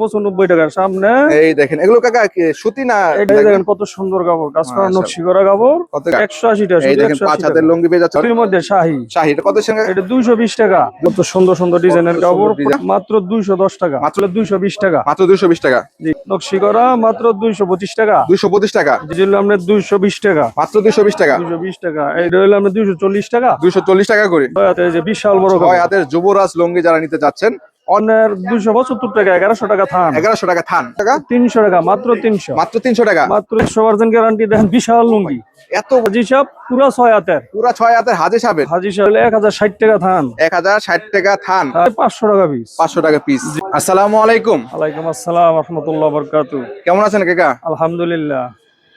পঁচানব্বই টাকার সামনে। এই দেখেন এগুলো কাকা সুতি না এটা দেখেন কত সুন্দর কাপড় কাজ করা মাশাআল্লাহ। নকশি করা কাপড় একশো আশি টাকা এই দেখেন পাঁচ হাতের লুঙ্গি পেয়ে যাচ্ছে এর মধ্যে শাহি। শাহি এটা কত সঙ্গে এটা দুইশো বিশ টাকা। কত সুন্দর সুন্দর ডিজাইনের কাপড় মাত্র দুইশো দশ টাকা মাত্র দুইশো বিশ টাকা। মাত্র দুইশো বিশ টাকা। জি, নকশি করা মাত্র দুইশো পঁচিশ টাকা। দুইশো পঁচিশ টাকা। যেগুলো দুইশো বিশ টাকা। মাত্র দুইশো বিশ টাকা। দুইশো বিশ টাকা। এটা হলো আপনার দুইশো চল্লিশ টাকা। দুইশো চল্লিশ টাকা করে। বিশাল বড় হাতের যুবরাজ লুঙ্গি যারা নিতে যাচ্ছেন অন্যের দুইশো পঁচাত্তর টাকা এগারোশো টাকা থান। এগারোশো টাকা থান। টাকা? তিনশো টাকা মাত্র তিনশো। মাত্র তিনশো টাকা? মাত্র একশো পার্সেন্ট গ্যারান্টি দেখেন বিশাল লুঙ্গি। এত হাজি সাহেব পুরো ছয় হাতের। পুরা ছয় হাতের হাজে সাবের হাজি সাহেব এক হাজার ষাট টাকা থান। এক হাজার ষাট টাকা থান। পাঁচশো টাকা পিস পাঁচশো টাকা পিস আসসালামু আলাইকুম। আলাইকুম আসসালাম রহমতুল্লাহ বরকাতু। কেমন আছেন কাকা? আলহামদুলিল্লাহ।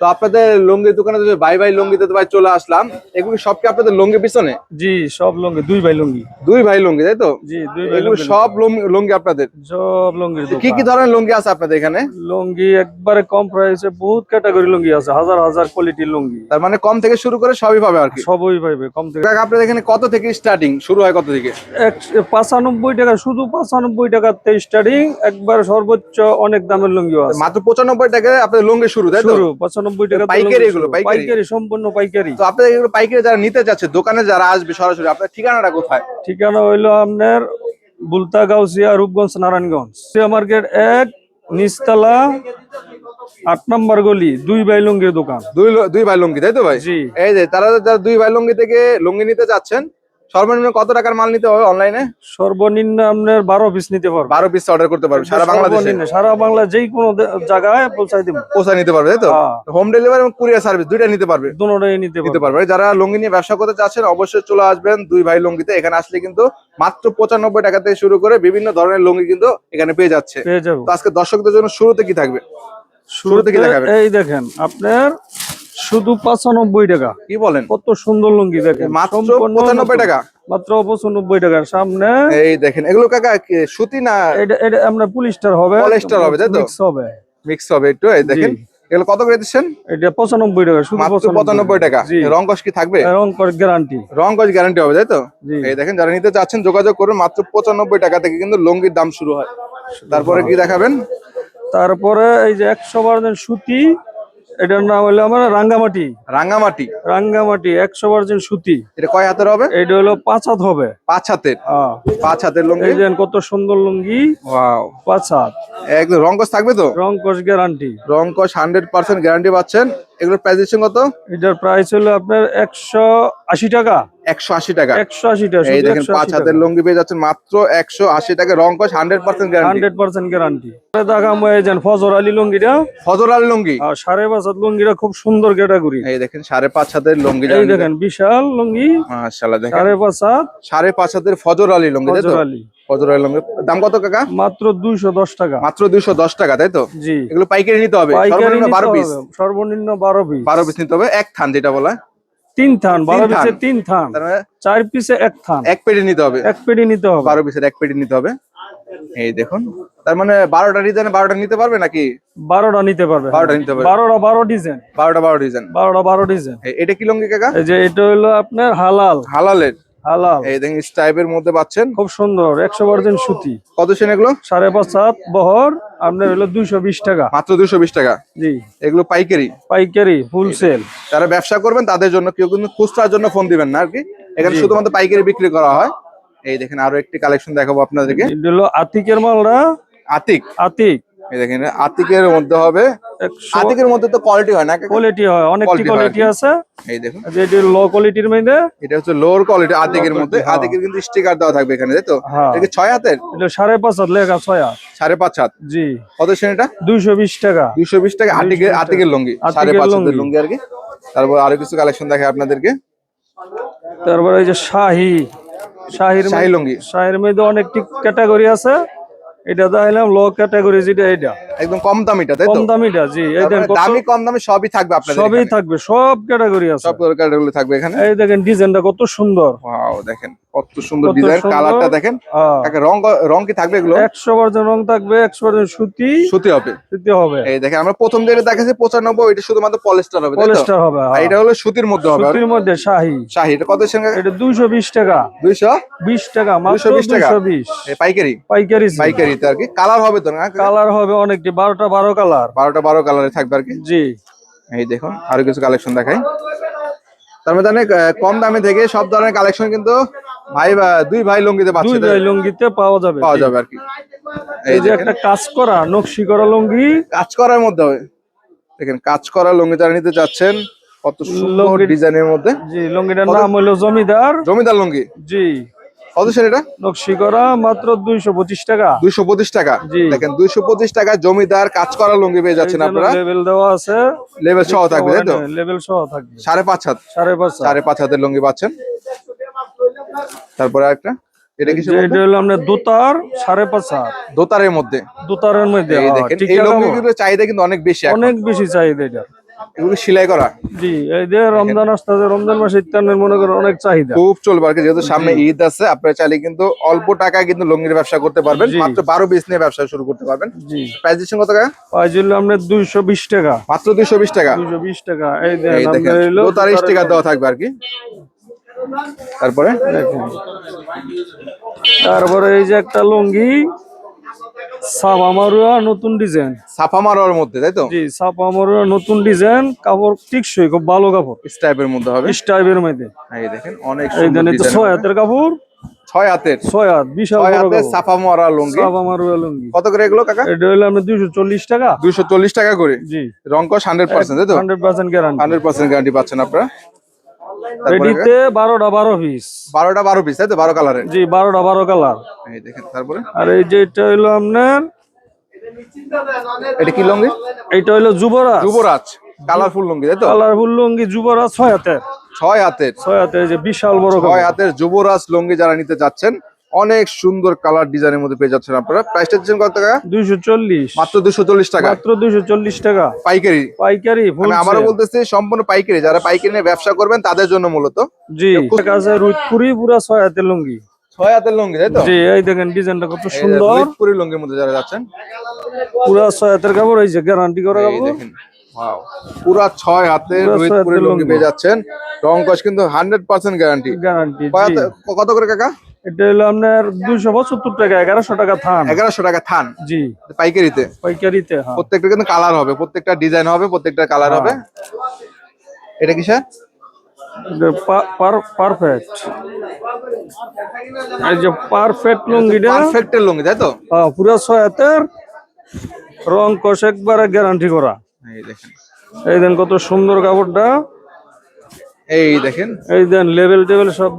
তো আপনাদের লুঙ্গির দোকানে যে বাই বাই লুঙ্গিতে তো ভাই চলে আসলাম। এগুলো সব কি আপনাদের লুঙ্গি পিছনে? জি সব লুঙ্গি দুই ভাই লুঙ্গি। দুই ভাই লুঙ্গি তাই তো? জি দুই ভাই এগুলো সব লুঙ্গি- লুঙ্গি আপনাদের? সব লুঙ্গির কি কি ধরনের লুঙ্গি আছে আপনাদের এখানে? লুঙ্গি একবারে কম প্রাইসে বহুত ক্যাটাগরি লুঙ্গি আছে হাজার হাজার কোয়ালিটির লুঙ্গি। তার মানে কম থেকে শুরু করে সবই পাবে আর কি? সবই পাইবে কম থেকে আপনাদের এখানে কত থেকে স্টার্টিং শুরু হয় কত থেকে? এক- পাঁচানব্বই টাকা শুধু পাঁচানব্বই টাকাতে স্টার্টিং একবার সর্বোচ্চ অনেক দামের লুঙ্গি আছে। মাত্র পঁচানব্বই টাকায় আপনাদের লুঙ্গি শুরু তাই তো? শুরু পঁচানব্বই টাকা পাইকারি এগুলো, পাইকারি? সম্পূর্ণ পাইকারি। তো আপনাদের এগুলো পাইকারি যারা নিতে যাচ্ছে দোকানে যারা আসবে সরাসরি আপনার ঠিকানাটা কোথায়? ঠিকানা হইল আপনার বুলতা গাউসিয়া রূপগঞ্জ নারায়ণগঞ্জ। সিয়া মার্কেট এক নিচতলা আট নম্বর গলি দুই বাই লুঙ্গির দোকান। দুই দুই ভাই লুঙ্গি তাই তো ভাই? জি। এই যে তারা যারা দুই ভাই লুঙ্গি থেকে লুঙ্গি নিতে যাচ্ছেন সর্বনিম্ন কত টাকার মাল নিতে হবে অনলাইনে সর্বনিম্ন আপনার বারো পিস নিতে পারবে। বারো পিস অর্ডার করতে পারবে সারা বাংলাদেশে? সারা বাংলা যেই কোনো জায়গায় পৌঁছাই দিব। পৌঁছা নিতে পারবে তাই তো? হ্যাঁ। হোম ডেলিভারি এবং কুরিয়ার সার্ভিস দুইটা নিতে পারবে? দুটোটাই নিতে নিতে পারবে। যারা লুঙ্গি নিয়ে ব্যবসা করতে চাচ্ছেন অবশ্যই চলে আসবেন দুই ভাই লুঙ্গিতে। এখানে আসলে কিন্তু মাত্র পঁচানব্বই টাকা থেকে শুরু করে বিভিন্ন ধরনের লুঙ্গি কিন্তু এখানে পেয়ে যাচ্ছে। পেয়ে যাব। তো আজকে দর্শকদের জন্য শুরুতে কি থাকবে? শুরুতে কি দেখাবেন? এই দেখেন আপনার শুধু পঁচানব্বই টাকা। কি বলেন? কত সুন্দর লুঙ্গি দেখেন। মাত্র পঁচানব্বই টাকা? মাত্র পঁচানব্বই টাকার সামনে। এই দেখেন এগুলো কাকা সুতি না? এটা এটা আপনার পুলিশটার হবে। পলিস্টার হবে, তাই তো? Mix হবে। মিক্স হবে একটু এই দেখেন। এগুলো কত করে দিচ্ছেন? এটা পঁচানব্বই টাকা শুধু পঁচানব্বই টাকা। জি। রং কস কি থাকবে? রং করে গ্যারান্টি রং কস গ্যারান্টি হবে তাই তো? এই দেখেন যারা নিতে চাচ্ছেন যোগাযোগ করুন মাত্র পঁচানব্বই টাকা থেকে কিন্তু লুঙ্গির দাম শুরু হয়। তারপরে কি দেখাবেন? তারপরে এই যে একশো পার্সেন্ট সুতি এটার নাম হলো আমার রাঙ্গামাটি। রাঙ্গামাটি। রাঙ্গামাটি একশো পার্সেন্ট সুতি। এটা কয় হাতের হবে? এটা হলো পাঁচ হাত হবে। পাঁচ হাতের। পাঁচ হাতের লুঙ্গি? এই কত সুন্দর লুঙ্গি। ওয়াও। পাঁচ হাত। একদম রংকস থাকবে তো? রংকস গ্যারান্টি রংকস হান্ড্রেড পার্সেন্ট গ্যারান্টি পাচ্ছেন। এগুলোর প্রাইস কত? এটার প্রাইস হলো আপনার একশো আশি টাকা। একশো আশি টাকা। একশো আশি টাকা এই দেখেন পাঁচ হাতের লুঙ্গি পেয়ে যাচ্ছেন মাত্র একশো আশি টাকা। রং কস hundred percent hundred percent guarantee যে ফজর আলী লুঙ্গিটা। ফজর আলী লুঙ্গি। আর সাড়ে পাঁচ হাত লুঙ্গিটা খুব সুন্দর ক্যাটাগরি এই দেখেন সাড়ে পাঁচ হাতের লুঙ্গি এই দেখেন বিশাল লুঙ্গি। মাশাআল্লাহ দেখেন। সাড়ে পাঁচ হাত। সাড়ে পাঁচ হাতের ফজর আলী লুঙ্গি ফজর আলী। ফজর আলী লুঙ্গি। দাম কত কাকা? মাত্র দুইশো দশ টাকা। মাত্র দুইশো দশ টাকা তাই তো? জি। এগুলো পাইকারি নিতে হবে। সর্বনিম্ন বারো পিস। সর্বনিম্ন বারো পিস। বারো পিস নিতে হবে এক থান যেটা বলা। তিন থান বারো পিসে তিন থান মানে চার পিসে এক থান। এক পেটি নিতে হবে। এক পেটি নিতে হবে। বারো পিসের এক পেটি নিতে হবে। এই দেখুন তার মানে বারোটা ডিজাইন বারোটা নিতে পারবে নাকি? বারোটা নিতে পারবে। বারোটা নিতে পারবে। বারোটা বারো ডিজাইন বারোটা বারো ডিজাইন বারোটা বারো ডিজাইন এটা কি লঙ্গি কাকা? যে এটা হলো আপনার হালাল। হালালের। হালাল এই দেখেন স্টাইপের মধ্যে পাচ্ছেন। খুব সুন্দর একশো পার্সেন্ট সুতি। কত সেন এগুলো? সাড়ে পাঁচ হাত বহর আপনার হলো দুইশো বিশ টাকা। মাত্র দুশো বিশ টাকা। জি। এগুলো পাইকারি। পাইকারি যারা ব্যবসা করবেন তাদের জন্য কেউ কিন্তু খুচরার জন্য ফোন দিবেন না আর কি? এখানে শুধুমাত্র পাইকারি বিক্রি করা হয়। এই দেখেন আরও একটি কালেকশন দেখাবো আপনাদেরকে। হলো আতিকের মালরা। আতিক। আতিক। এই দেখেন আতিকের মধ্যে হবে। আতিকের মধ্যে তো কোয়ালিটি হয় না? কোয়ালিটি হয় Quality কোয়ালিটি আছে। এই দেখুন। যে এটা লো কোয়ালিটির মধ্যে। এটা হচ্ছে লোয়ার কোয়ালিটি আতিকের মধ্যে। হ্যাঁ। আতিকের কিন্তু স্টিকার দেওয়া থাকবে এখানে তাই তো? হ্যাঁ। এটা কি ছয় হাতের? এটা সাড়ে পাঁচ হাত লেখা ছয় হাত। সাড়ে পাঁচ হাত। জি। কত শ্রেণীটা দুইশো বিশ টাকা। দুইশো বিশ টাকা আতিকের আতিকের লুঙ্গি। আতিকের সাড়ে পাঁচ হাতের লুঙ্গি। লুঙ্গি আর কি। তারপর আরও কিছু কালেকশন দেখে আপনাদেরকে। তারপরে এই যে শাহি। শাহির শাহী লুঙ্গি। শাহির মধ্যে অনেকটি ক্যাটাগরি আছে। এটা দেখাইলাম লো ক্যাটাগরি যেটা এটা একদম কম দামিটা তাই কম তো দামিটা জি এই দেখেন মানে দামি কম দামি সবই থাকবে আপনাদের সবই থাকবে সব ক্যাটাগরি আছে। সব ক্যাটাগরি থাকবে এখানে? এই দেখেন ডিজাইনটা কত সুন্দর। ওয়াও দেখেন। কত সুন্দর ডিজাইন কালারটা দেখেন। রং রং কি থাকবে এগুলো? একশো পার্সেন্ট রং থাকবে একশো পার্সেন্ট সুতি। সুতি হবে। সুতি হবে। এই দেখেন আমরা প্রথম যেটা দেখাচ্ছি পঁচানব্বই এটা শুধুমাত্র পলিস্টার হবে পলিস্টার হবে হ্যাঁ। এটা হলো সুতির মধ্যে হবে। সুতির মধ্যে শাহি। শাহি এটা কত কাকা এটা দুইশো বিশ টাকা। দুইশো? বিশ টাকা মাত্র 220 টাকা? দুইশো বিশ। এই পাইকারি? পাইকারি পাইকারিতে আর কি। কালার হবে তো না? কালার হবে অনেকটি বারোটা বারো কালার। বারোটা বারো কালারে থাকবে আর কি? জি। এই দেখুন আরও কিছু কালেকশন দেখাই। তার মধ্যে অনেক কম দামে থেকে সব ধরনের কালেকশন কিন্তু ভাই দুই ভাই লুঙ্গিতে দুই ভাই লুঙ্গিতে পাওয়া যাবে। পাওয়া যাবে আর কি। এই যে একটা কাজ করা নকশি করা লুঙ্গি। কাজ করার মধ্যে হবে। দেখেন কাজ করা লুঙ্গি যারা নিতে চাচ্ছেন কত সুন্দর ডিজাইনের মধ্যে। জি লুঙ্গিটার নাম হলো জমিদার। জমিদার লুঙ্গি। জি। কত সেটা এটা? নকশি করা মাত্র দুইশো পঁচিশ টাকা। দুইশো পঁচিশ টাকা। জি। দেখেন দুইশো পঁচিশ টাকা জমিদার কাজ করা লুঙ্গি পেয়ে যাচ্ছেন আপনারা। লেভেল দেওয়া আছে। লেভেল সহ থাকবে তাই তো? লেভেল সহ থাকবে। সাড়ে পাঁচ হাত। সাড়ে পাঁচ হাত। সাড়ে পাঁচ হাতের লুঙ্গি পাচ্ছেন। তারপরে একটা এটা কিছু এটা হলো আপনার দোতার সাড়ে পাঁচ হাত। দোতারের মধ্যে। দোতারের মধ্যে এই হ্যাঁ, দেখেন এই আছে লুঙ্গিগুলোর চাহিদা কিন্তু অনেক বেশি অনেক বেশি চাহিদা এটা। এগুলো সেলাই করা। জি এই যে রমজান আসতেছে রমজান মাসে ইত্যানের মনে করেন অনেক চাহিদা। খুব চলবে আর কি যেহেতু সামনে ঈদ আছে আপনারা চাইলে কিন্তু অল্প টাকায় কিন্তু লুঙ্গির ব্যবসা করতে পারবেন মাত্র বারো পিস নিয়ে ব্যবসা শুরু করতে পারবেন। জি। প্রাইস দিচ্ছেন কত টাকা? দুইশো বিশ টাকা। মাত্র দুইশো বিশ টাকা। দুইশো বিশ টাকা। এই দেখেন স্টিকার দেওয়া থাকবে আর কি। তারপরে? তারপরে এই যে একটা লুঙ্গি নতুন ডিজাইন। মধ্যে তাই তো? জি সাপা নতুন ডিজাইন কাপড় টিকসই খুব ভালো কাপড়। স্টাইপের মধ্যে হবে? স্টাইপের মধ্যে। এই দেখেন অনেক সুন্দর ছয় হাতের কাপড়। ছয় হাতের? ছয় হাত বিশাল ছয় বড় সাফা মারা লুঙ্গি। লুঙ্গি। কত করে এগুলো কাকা? এটা হলো টাকা। দুইশো চল্লিশ টাকা করে? জি। রংকশ তাই তো? গ্যারান্টি গ্যারান্টি পাচ্ছেন আপনারা? রেডিতে বারোটা বারো পিস বারোটা বারো পিস তাই তো? বারো কালারের জি বারোটা বারো কালার এই দেখেন তারপরে? আর এই যে এটা হইল আপনার এটা কি লঙ্গি? এইটা হইল যুবরাজ। যুবরাজ। কালারফুল লুঙ্গি তাই তো? কালারফুল লুঙ্গি যুবরাজ ছয় হাতের। ছয় হাতের। ছয় হাতের যে বিশাল বড় ছয় হাতের যুবরাজ লুঙ্গি যারা নিতে চাচ্ছেন অনেক সুন্দর কালার ডিজাইনের মধ্যে পেয়ে যাচ্ছেন আপনারা। প্রাইসটা দিচ্ছেন কত টাকা? দুইশো চল্লিশ। মাত্র দুশো চল্লিশ টাকা। মাত্র দুইশো চল্লিশ টাকা। পাইকারি। পাইকারি আমি আবারও বলতেছি সম্পূর্ণ পাইকারি। যারা পাইকারি নিয়ে ব্যবসা করবেন তাদের জন্য মূলত। জি। রুদপুরি পুরা ছয় হাতের লুঙ্গি। ছয় হাতের লুঙ্গি তাই তো? জি এই দেখেন ডিজাইনটা কত সুন্দর। লুঙ্গির মধ্যে যারা যাচ্ছেন। পুরা ছয় হাতের কাপড় এই যে গ্যারান্টি করা কাপড়। দেখেন। পুরা ছয় ছয় ললিতপুরি লুঙ্গি। পেয়ে যাচ্ছেন। রং কস কিন্তু হান্ড্রেড পার্সেন্ট গ্যারান্টি গ্যারান্টি কত করে কাকা? এটা হলো আপনার দুইশো পঁচাত্তর টাকা এগারোশো টাকা থান। এগারোশো টাকা থান? জি। পাইকারিতে? পাইকারিতে হ্যাঁ। প্রত্যেকটা কিন্তু কালার হবে প্রত্যেকটা ডিজাইন হবে প্রত্যেকটা কালার হবে। এটা কি স্যার পারফেক্ট এই যে পারফেক্ট লুঙ্গিটা। পারফেক্টের লুঙ্গি তাই তো? হ্যাঁ পুরা ছয় হাতের। রং কষ একবারে গ্যারান্টি করা। এই দেখেন। এই দেন কত সুন্দর কাপড়টা। এই দেখেন। এই দেন লেভেল টেবিল সব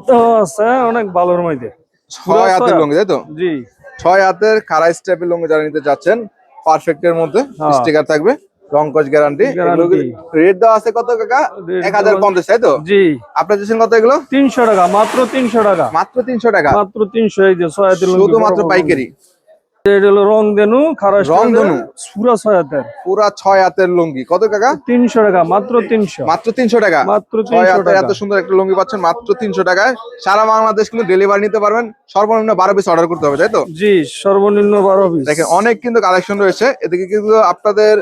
আছে অনেক ভালোর মধ্যে। ছয় হাতের লুঙ্গি তাই তো? জি। ছয় হাতের খাড়া স্টেপের লুঙ্গি যারা নিতে চাচ্ছেন পারফেক্টের মধ্যে হ্যাঁ। স্টিকার থাকবে রংকশ গ্যারান্টি। রেট দেওয়া আছে কত কাকা? এক হাজার পঞ্চাশ তাই তো? জি। আপনার দিচ্ছেন কত এগুলো? তিনশো টাকা মাত্র তিনশো টাকা। মাত্র তিনশো টাকা। মাত্র তিনশো এই যে ছয় শুধুমাত্র পাইকারি। রং দেনু পুরা ছয় হাতের। পুরা ছয় হাতের লুঙ্গি। কত টাকা? তিনশো টাকা মাত্র তিনশো। মাত্র তিনশো টাকা? মাত্র ছয় 300 হাতের এত সুন্দর একটা লুঙ্গি পাচ্ছেন মাত্র তিনশো টাকায়। সারা বাংলাদেশ কিন্তু ডেলিভারি নিতে পারবেন। সর্বনিম্ন বারো পিস অর্ডার করতে হবে তাই তো? জি সর্বনিম্ন বারো পিস দেখেন অনেক কিন্তু কালেকশন রয়েছে। এদিকে কিন্তু আপনাদের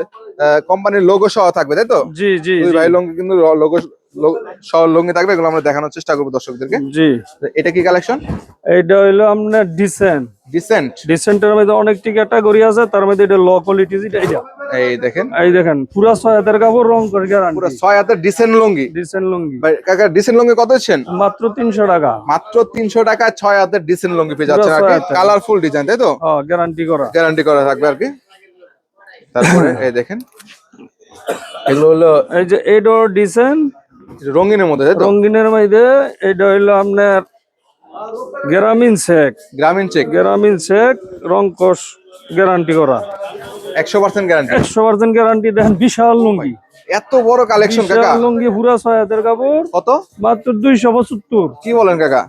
কোম্পানির লোগো সহ থাকবে তাই তো? জি জি ভাই লুঙ্গি কিন্তু লোগো লুঙ্গি থাকবে এগুলো আমরা দেখানোর চেষ্টা করব দর্শকদেরকে। জি। এটা কি কালেকশন এইটা হইল আপনার ডিসেন্ট ডিসেন্ট ডিসেন্টের মধ্যে অনেকটি ক্যাটাগরি আছে তার মধ্যে এটা লো কোয়ালিটি যেটা এটা এই দেখেন। এই দেখেন পুরা ছয় হাতের কাপড় রং করে পুরো গ্যারান্টি ছয় হাতের ডিসেন্ট লুঙ্গি। ডিসেন্ট লুঙ্গি। কাকা ডিসেন্ট লুঙ্গি কত দিচ্ছেন? মাত্র তিনশো টাকা। মাত্র তিনশো টাকায় ছয় হাতের ডিসেন্ট লুঙ্গি পেয়ে যাচ্ছেন আর কি। কালারফুল ডিজাইন তাই তো? গ্যারান্টি করা। গ্যারান্টি করা থাকবে আর কি। তারপরে এই দেখেন। এগুলো হলো এই যে এইটা ডিসেন্ট রঙিনের মধ্যে রঙিনের মধ্যে এইটা হইল আপনার গ্রামীণ শেক গ্রামীণ চেক গ্রামীণ শেক রং গ্যারান্টি করা। একশো পার্সেন্ট গ্যারান্টি। একশো পার্সেন্ট গ্যারান্টি দেখেন বিশাল লুঙ্গি। এত বড় কালেকশন কাকা? লুঙ্গি পুরা ছয় হাতের কাপড়। কত? মাত্র দুইশো পঁচাত্তর। কি বলেন কাকা?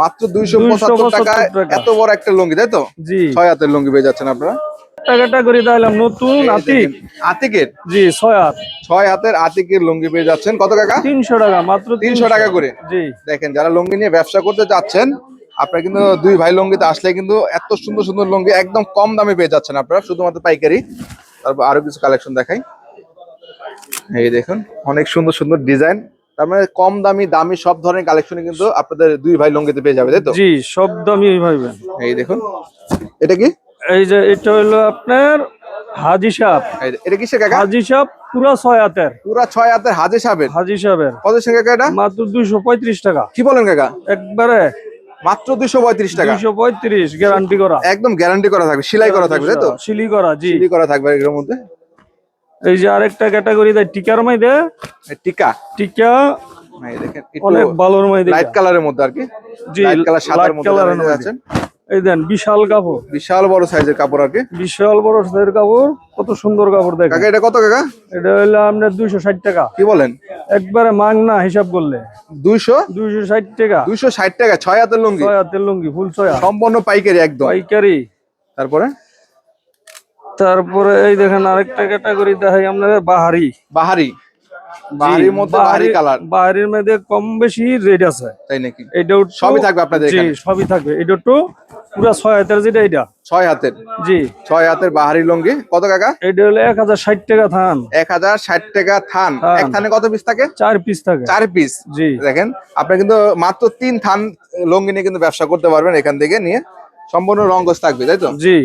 মাত্র দুইশো পঁচাত্তর টাকায়। এত বড় একটা লুঙ্গি তাই তো? জি। ছয় হাতের লুঙ্গি পেয়ে যাচ্ছেন আপনারা। টাকাটা করে দিলাম নতুন আতিক। আতিকের? জি ছয় হাত। ছয় হাতের আতিকের লুঙ্গি পেয়ে যাচ্ছেন। কত কাকা তিনশো টাকা মাত্র তিনশো টাকা করে। জি। দেখেন যারা লুঙ্গি নিয়ে ব্যবসা করতে চাচ্ছেন আপনারা কিন্তু দুই ভাই লঙ্গিতে আসলে কিন্তু এত সুন্দর সুন্দর লঙ্গি একদম কম দামে পেয়ে যাচ্ছেন আপনারা শুধুমাত্র পাইকারি। তারপর আরও কিছু কালেকশন দেখাই। এই দেখুন অনেক সুন্দর সুন্দর ডিজাইন তার মানে কম দামি দামি সব ধরনের কালেকশন কিন্তু আপনাদের দুই ভাই লঙ্গিতে পেয়ে যাবে তাই তো? জি সব দামি ভাইবেন এই দেখুন এটা কি? এই যে এটা হলো আপনার হাজি সাপ এটা কিসের কাকা? হাজি সাপ পুরা ছয় হাতের। পুরা ছয় হাতের হাজে সাবের হাজি সাহেবের। কত কাকা এটা? মাত্র দুইশো পঁয়ত্রিশ টাকা। কি বলেন কাকা? একবারে মাত্র দুইশো পঁয়ত্রিশ টাকা। দুইশো পঁয়ত্রিশ গ্যারান্টি করা। একদম গ্যারান্টি করা থাকবে। সেলাই করা থাকবে তাই তো? সিলি করা জি। সিলি করা থাকবে এর মধ্যে। এই যে আরেকটা ক্যাটাগরি দেয় টিকার মাইদে টিকা। টিকা দেখেন অনেক ভালোর মাইদে লাইট কালারের মধ্যে আর কি। জি লাইট কালার সাদার মধ্যে। আছেন। এই দেন বিশাল কাপড়। বিশাল বড় সাইজের কাপড় আর কি? বিশাল বড় সাইজের কাপড় কত সুন্দর কাপড় দেখেন। কাকা এটা কত কাকা? এটা আপনার দুইশো ষাট টাকা। কি বলেন? একবারে মাংনা হিসাব করলে। দুইশো? দুইশো ষাট টাকা। দুইশো ষাট টাকা ছয় হাতের লুঙ্গি? ছয় হাতের লুঙ্গি ফুল ছয়া সম্পূর্ণ পাইকারি একদম। পাইকারি। তারপরে? তারপরে এই দেখেন আরেকটা ক্যাটাগরি দেখাই আপনাদের বাহারি। বাহারি। বাহারির মধ্যে বাহারি কালার। বাহারির মধ্যে কম বেশি রেট আছে। তাই নাকি? এইটা সবই থাকবে আপনাদের এখানে? সবই থাকবে। এটা তো পুরা ছয় হাতের যেটা এটা? ছয় হাতের। জি। ছয় হাতের বাহারি লুঙ্গি। কত কাকা? এটা হলো এক হাজার ষাট টাকা থান। এক হাজার ষাট টাকা থান। এক থানে কত পিস থাকে? চার পিস থাকে। চার পিস জি। দেখেন আপনি কিন্তু মাত্র তিন থান লুঙ্গি নিয়ে কিন্তু ব্যবসা করতে পারবেন এখান থেকে নিয়ে। সম্পূর্ণ রঙ্গস থাকবে তাই তো? জি।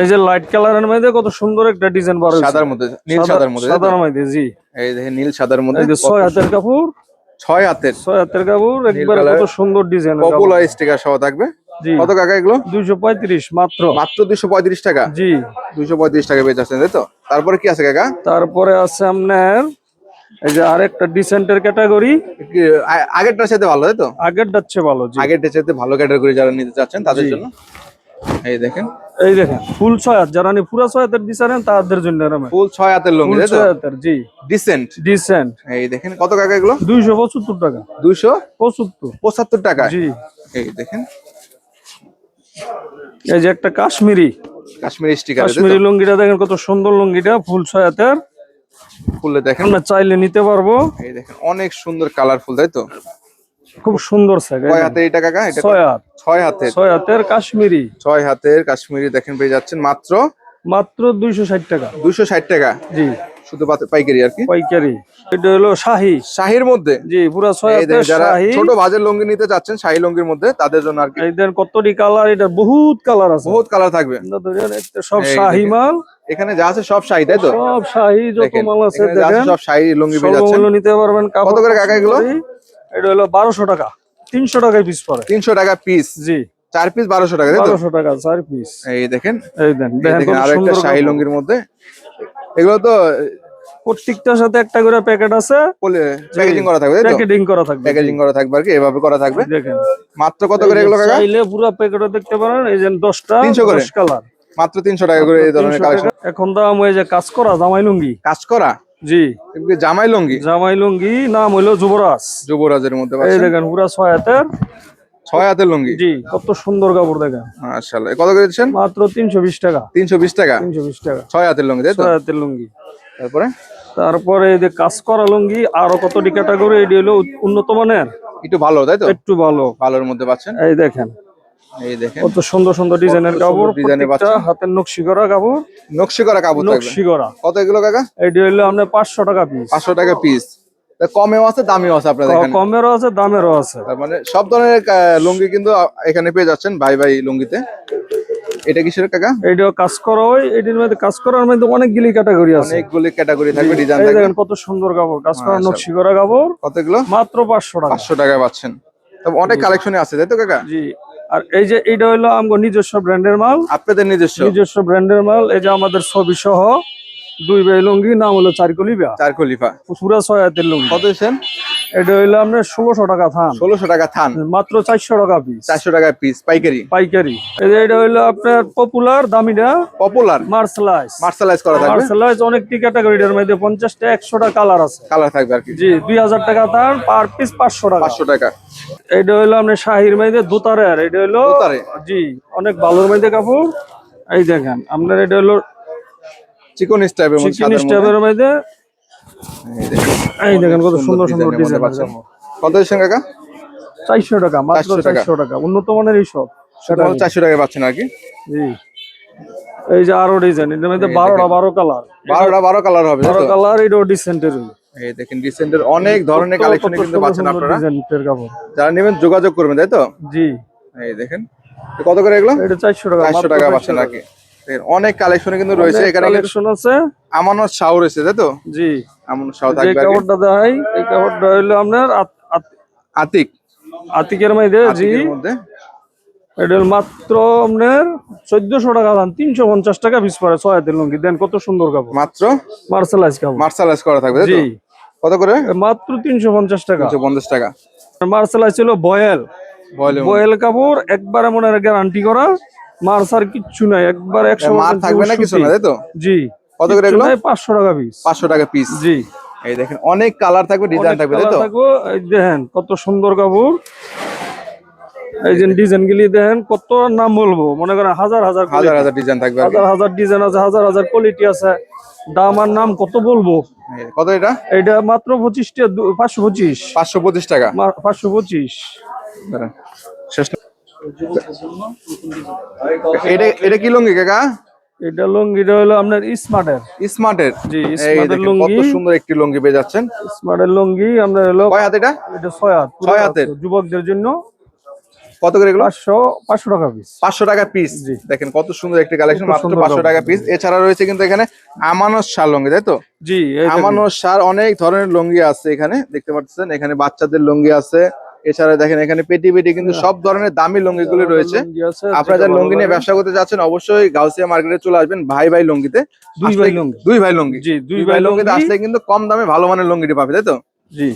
এই যে লাইট কালারের মধ্যে কত সুন্দর একটা ডিজাইন বার সাদার মধ্যে নীল সাদার মধ্যে? সাদার মধ্যে জি। এই দেখেন নীল সাদার মধ্যে এই যে ছয় হাতের কাপড়। ছয় হাতের। ছয় হাতের কাপড় একবার কত সুন্দর ডিজাইন পপুলার স্টিকার সহ থাকবে। কত কাকা এগুলো? দুইশো পঁয়ত্রিশ মাত্র। মাত্র দুইশো পঁয়ত্রিশ টাকা? জি। দুইশো পঁয়ত্রিশ টাকা বেচে আছেন তাই তো? তারপরে কি আছে কাকা? তারপরে আছে আপনার এই যে আরেকটা ডিসেন্টের ক্যাটাগরি আগেরটার সাথে ভালো তাই তো? আগের যাচ্ছে ভালো জি। আগেরটার সাথে ভালো ক্যাটাগরি যারা নিতে চাচ্ছেন তাদের জন্য। এই দেখেন। এই দেখেন ফুল ছয় হাত। যারা নি পুরা ছয় হাতের দিচ্ছেন তাদের জন্য ফুল ছয় হাতের লুঙ্গি তাই তো? ছয় হাতের জি। ডিসেন্ট ডিসেন্ট এই দেখেন কত কাকা এগুলো? দুইশো পঁচাত্তর টাকা। দুইশো পঁচাত্তর। পঁচাত্তর টাকা। জি। এই দেখেন। এই যে একটা কাশ্মীরি কাশ্মীরি স্টিকার কাশ্মীরি লুঙ্গিটা দেখেন কত সুন্দর লুঙ্গিটা ফুল ছয় হাতের খুললে দেখেন। আমরা চাইলে নিতে পারব। এই দেখেন অনেক সুন্দর কালারফুল তাই তো? খুব সুন্দর কয় হাতের এটা কাকা এটা ছয় হাত। ছয় ছয় হাতের কাশ্মীরি। ছয় হাতের কাশ্মীরি দেখেন পেয়ে যাচ্ছেন মাত্র মাত্র দুইশো ষাট টাকা। দুইশো ষাট টাকা। জি। শুধু পাইকারি আর কি? পাইকারি। এটা হলো শাহি। শাহির মধ্যে? জি পুরা ছয় যারা ছোট বাজের লুঙ্গি নিতে চাচ্ছেন শাহি লুঙ্গির মধ্যে তাদের জন্য আর কি। এই দেন কতটি কালার এটা বহুত কালার আছে। বহুত কালার থাকবে। সব শাহি মাল। এখানে যা আছে সব শাহি তাই তো? সব শাহি যত মাল আছে দেখেন। সব শাহি লুঙ্গি পেয়ে যাচ্ছেন। নিতে পারবেন কত করে কাকা এগুলো? এটা হলো বারোশো টাকা। তিনশো টাকায় পিস পড়ে। তিনশো টাকা পিস জি। চার পিস বারোশো টাকা তাই তো? টাকা চার পিস এই দেখেন। এই দেখেন আরও একটা কাপড়। লুঙ্গির মধ্যে। এগুলো তো প্রত্যেকটার সাথে একটা করে প্যাকেট আছে। প্যাকেজিং করা থাকবে প্যাকেটিং করা থাকবে। প্যাকেজিং করা থাকবে আর কি এভাবে করা থাকবে। দেখেন। মাত্র কত করে এগুলো কাকা? চাইলে পুরো প্যাকেটও দেখতে পারেন এই যে দশটা 300 করে? কালার মাত্র তিনশো টাকা করে এই ধরনের কালেকশন এখন দাম ওই যে কাজ করা জামাই লুঙ্গি। কাজ করা? জি। জামাই লুঙ্গি? জামাই লুঙ্গি নাম হইল যুবরাজ। যুবরাজের মধ্যে এই দেখেন পুরা ছয় হাতের। ছয় হাতের লুঙ্গি? জি কত সুন্দর কাপড় মাশাআল্লাহ। কত করে দিচ্ছেন? মাত্র তিনশো বিশ টাকা। তিনশো বিশ টাকা? তিনশো বিশ টাকা। ছয় হাতের লুঙ্গি তাই তো? ছয় হাতের লুঙ্গি। তারপরে? তারপরে এই যে কাজ করা লুঙ্গি আরও কতটি ক্যাটাগরি? এটি হলো উন্নত মানের? একটু ভালো তাই তো? একটু ভালো। ভালোর মধ্যে পাচ্ছেন? এই দেখেন। এই দেখেন। কত সুন্দর সুন্দর ডিজাইনের কাপড় হাতের নকশি করা কাপড়। নকশি করা কাপড় নকশি করা। কত এগুলো কাকা? এটি টাকা পিস পাঁচশো টাকা পিস কমেও আছে দামিও আছে আপনাদের এখানে? কমেরও আছে দামেরও আছে। তার মানে সব ধরনের লুঙ্গি কিন্তু এখানে পেয়ে যাচ্ছেন ভাই ভাই লুঙ্গিতে। এটা কিসের কাকা? কাজ করা হয় এটির মধ্যে কাজ করার মধ্যে অনেকগুলি ক্যাটাগরি আছে। অনেকগুলি ক্যাটাগরি থাকবে ডিজাইন দেখেন কত সুন্দর কাপড় কাজ করা মাশাআল্লাহ। নকশি করা কাপড়। কত মাত্র পাঁচশো টাকা। পাঁচশো টাকা পাচ্ছেন। তবে অনেক কালেকশনে আছে তাই তো কাকা? জি। আর এই যে এইটা হইল আমগো নিজস্ব ব্র্যান্ডের মাল। আপনাদের নিজস্ব? নিজস্ব ব্র্যান্ডের মাল এই যে আমাদের ছবি সহ দুই ভাই লুঙ্গি নাম হলো চারকলি বিয়া চার পুরা ছয় হাতের লুঙ্গি। কত দিচ্ছেন এটা হইল আপনার ষোলোশো টাকা থান। ষোলোশো টাকা থান। মাত্র চারশো টাকা পিস চারশো টাকা পিস পাইকারি। পাইকারি। এটা হইল আপনার পপুলার দামিটা পপুলার মার্শালাইজ মার্শালাইজ করা থাকবে। মার্শালাইজ অনেকটি ক্যাটাগরিটার মধ্যে পঞ্চাশটা একশোটা কালার আছে। কালার থাকবে আর কি। জি দুই হাজার টাকা তার পার পিস পাঁচশো টাকা। পাঁচশো টাকা। এটা হইল আপনার শাহির মধ্যে দোতারের এটা হইল দোতারে? জি অনেক ভালোর মধ্যে কাপড়। এই দেখেন আপনার এটা হলো চিকন স্টাইপের মধ্যে চিকেন সাদার মধ্যে। এই দেখেন। কত সুন্দর সুন্দর ডিজাইন পাচ্ছেন। কত দিচ্ছেন কাকা? চারশো টাকা মাত্র 400 টাকা। উন্নত মানের এই সব। শুধুমাত্র চারশো টাকায় পাচ্ছেন আর কি। জি। এই যে আরও ডিজাইন এটার মধ্যে এই বারোটা দেখেন। বারো কালার। বারোটা বারো কালার হবে তাই বারো তো? কালার এটাও ডিসেন্টের। এই দেখেন ডিসেন্টের অনেক ধরনের কালেকশন কিন্তু পাচ্ছেন আপনারা। ডিজাইনের কাপড়। যারা নেবেন যোগাযোগ করবেন তাই তো? জি। এই দেখেন। কত করে এগুলো? এটা চারশো টাকা চারশো টাকা পাচ্ছেন নাকি অনেক কালেকশন কিন্তু রয়েছে। এখানে কালেকশন আছে। আমানত শাও রয়েছে তাই তো? জি। আমানত শাও থাকবে কি। কাপড়টা দেখাই এই কাপড়টা হলো আপনার আত- আত- আতিক। আতিকের মধ্যে জি। মধ্যে। এটা মাত্র আপনার চোদ্দশো টাকা দাম তিনশো পঞ্চাশ টাকা পিস পরে ছয় হাতের লুঙ্গি। দেন কত সুন্দর কাপড়। মাত্র? মার্শালাইজ কাপড়। মার্শালাইজ করা থাকবে তাই জি। তো কত করে? মাত্র তিনশো পঞ্চাশ টাকা। পঞ্চাশ টাকা। মার্শালাইজ ছিল বয়েল। বয়েল কাপড় একবারে মনে গ্যারান্টি করা। মার্সার কিচ্ছু নাই একবার একশো মার থাকবে না কিছু না তাই তো? জি কত করে এগুলো? নাই, পাঁচশো টাকা পিস পাঁচশো টাকা পিস জি। এই দেখেন অনেক কালার থাকবে ডিজাইন থাকবে তাই তো? দেখেন কত সুন্দর কাপড়। এই যে ডিজাইন গুলি দেখেন কত নাম বলব মনে করেন হাজার হাজার হাজার হাজার ডিজাইন থাকবে হাজার হাজার ডিজাইন আছে হাজার হাজার কোয়ালিটি আছে। দাম আর নাম কত বলব? কত এটা? এটা মাত্র পঁচিশ টাকা পাঁচশো পঁচিশ। পাঁচশো পঁচিশ টাকা। পাঁচশো পঁচিশ। না। এটা এটা কি লুঙ্গি কাকা? এটা লুঙ্গিটা হলো আপনার স্মার্টের। স্মার্টের? জি স্মার্টের দেখেন কত সুন্দর একটি লুঙ্গি পেয়ে যাচ্ছেন। স্মার্টের লুঙ্গি আমরা হলো কয় হাত এটা? এটা ছয় হাত। ছয় হাতের? যুবকদের জন্য কত করে এগুলো? পাঁচশো পাঁচশো টাকা পিস পাঁচশো টাকা পিস জি। দেখেন কত সুন্দর একটি কালেকশন মাত্র সুন্দর পাঁচশো কাপড়। টাকা পিস এছাড়া রয়েছে কিন্তু এখানে আমানত শাল লুঙ্গি তাই তো? জি আমানস শাল অনেক ধরনের লুঙ্গি আছে এখানে দেখতে পাচ্ছেন? এখানে বাচ্চাদের লুঙ্গি আছে এছাড়া দেখেন এখানে পেটি পেটি কিন্তু সব ধরনের দামি লুঙ্গি গুলি রয়েছে আপনারা যারা লুঙ্গি নিয়ে ব্যবসা করতে যাচ্ছেন অবশ্যই গাউসিয়া মার্কেটে চলে আসবেন ভাই ভাই লুঙ্গিতে। দুই ভাই লুঙ্গি। দুই ভাই লুঙ্গি। জি, দুই ভাই লুঙ্গিতে লুঙ্গি। আসলে কিন্তু কম দামে ভালো মানের লুঙ্গিটি পাবে তাই তো? জি।